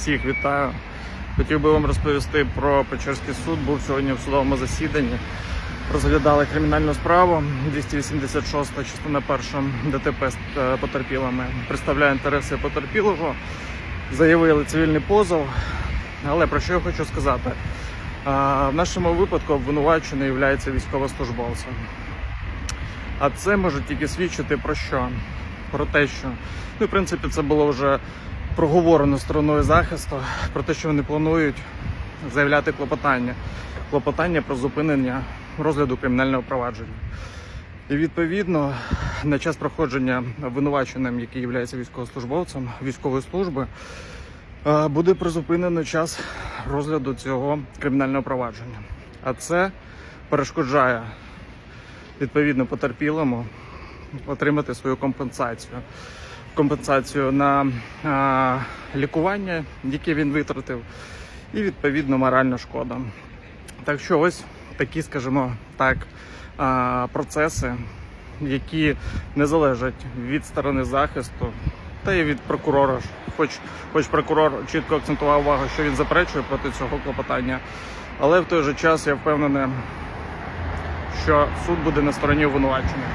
Всіх вітаю. Хотів би вам розповісти про Печерський суд. Був сьогодні в судовому засіданні. Розглядали кримінальну справу 286 частина 1 ДТП з е, потерпілими. Представляє інтереси потерпілого. Заявили цивільний позов. Але про що я хочу сказати? В нашому випадку обвинувачений є військовослужбовцем. А це може тільки свідчити про що? Про те, що ну, в принципі, це було вже проговорено стороною захисту про те, що вони планують заявляти клопотання, клопотання про зупинення розгляду кримінального провадження. І відповідно на час проходження обвинуваченим, який є військовослужбовцем військової служби, е, буде призупинено час розгляду цього кримінального провадження. А це перешкоджає відповідно потерпілому отримати свою компенсацію. Компенсацію на а, лікування, яке він витратив, і відповідно моральна шкода. Так що ось такі, скажімо так, а, процеси, які не залежать від сторони захисту та й від прокурора. Хоч, хоч прокурор чітко акцентував увагу, що він заперечує проти цього клопотання, але в той же час я впевнений, що суд буде на стороні обвинувачення.